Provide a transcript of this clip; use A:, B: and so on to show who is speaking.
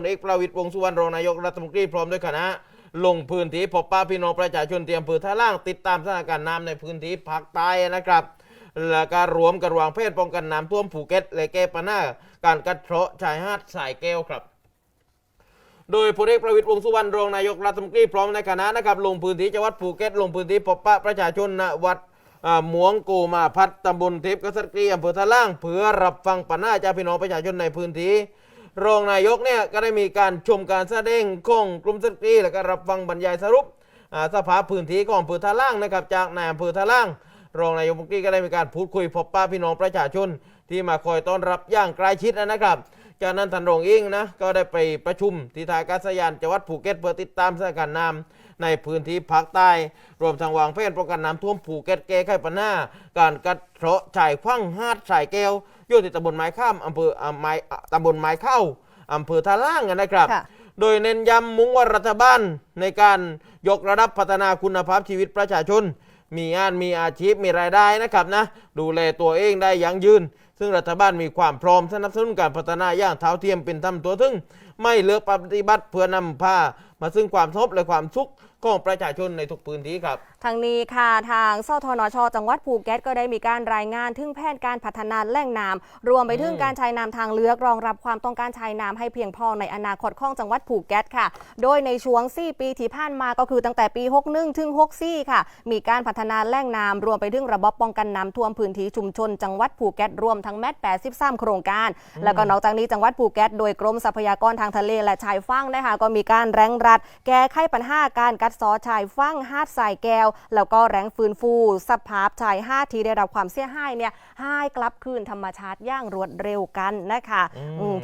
A: พลเอกประวิตรวงสุวรรณรองนายกรัฐมนตรีพร้อมด้วยคณะ ลงพื้นที่พบป้าพี่น้องประชาชนเตรียมพื้นท่าล่างติดตามสถานการณ์น้ำในพื้นที่ภาคใต้นะครับ และการรวมกันวางแผนป้องกันน้ำท่วมภูเก็ตและแก้ปัญหาการกัดเซาะชายหาดสายแก้วครับ โดยพลเอกประวิตรวงสุวรรณรองนายกรัฐมนตรีพร้อมในคณะนะครับ ลงพื้นที่จังหวัดภูเก็ตลงพื้นที่พบปะประชาชนณวัดหมวงโกมาพัฒตำบลเทพกษัตริย์อำเภอท่าล่างเพื่อรับฟังปัญหาจากพี่น้องประชาชนในพื้นที่ รองนายกเนี่ยก็ได้มีการชมการแสดงของกลุ่มสตรีและก็รับฟังบรรยายสรุปสภาพื้นที่ของอำเภอท่าล่างนะครับจากนายอำเภอท่าล่าง รองนายกมุกรีก็ได้มีการพูดคุยพบป้าพี่น้องประชาชน ที่มาคอยต้อนรับอย่างใกล้ชิดนะครับจากนั้นท่านรองเองนะก็ได้ไปประชุมที่ท่าอากาศยานจังหวัดภูเก็ตเพื่อติดตามสถานการณ์น้ำ ในพื้นที่ภาคใต้ รวมทั้งวางแผนป้องกันน้ำท่วมภูเก็ตแก้ไขปัญหาการกัดเซาะชายควั่งหาดสายแก้วอยู่ที่ตำบลไม้ข้ามอำเภออ่าไม้อ่าตำบลไม้เข้าอำเภอท่าล่างนะครับ โดยเน้นย้ำมุ่งว่ารัฐบาลในการยกระดับพัฒนาคุณภาพชีวิตประชาชน มีงานมีอาชีพมีรายได้นะครับนะ ดูแลตัวเองได้ยั่งยืนซึ่งรัฐบาลมีความพร้อมสนับสนุนการพัฒนาอย่างเท้าเทียมเป็นธรรมตัวถึง ไม่เลือกปฏิบัติเพื่อนำพามาซึ่งความสงบและความสุขของประชาชนในทุกพื้นที่ครับ
B: ทางนี้ค่ะทางสทนช จังหวัดภูเก็ตก็ได้มีการรายงานถึงแผนการพัฒนาแหล่งน้ำรวมไปถึงการใช้น้ำทางเลือกรองรับความต้องการใช้น้ำให้เพียงพอในอนาคตของจังหวัดภูเก็ตค่ะ โดยในช่วง 4 ปีที่ผ่านมาก็คือตั้งแต่ปี 61 ถึง 64 ค่ะ มีการพัฒนาแหล่งน้ำรวมไปถึงระบบป้องกันน้ำท่วมพื้นที่ชุมชนจังหวัดภูเก็ตรวมทั้งแมต83 โครงการ แล้วก็นอกจากนี้จังหวัดภูเก็ตโดยกรมทรัพยากรทางทะเลและชายฝั่งนะคะก็มีการแรงรัด แก้ไขปัญหาการกัดเซอชายฝั่งหาดทรายแก้ว แล้วก็แรงฟื้นฟู สภาพชายหาดที่ได้รับความเสียหายเนี่ยให้กลับคืนธรรมชาติอย่างรวดเร็วกันนะคะ
A: อืม
B: อืม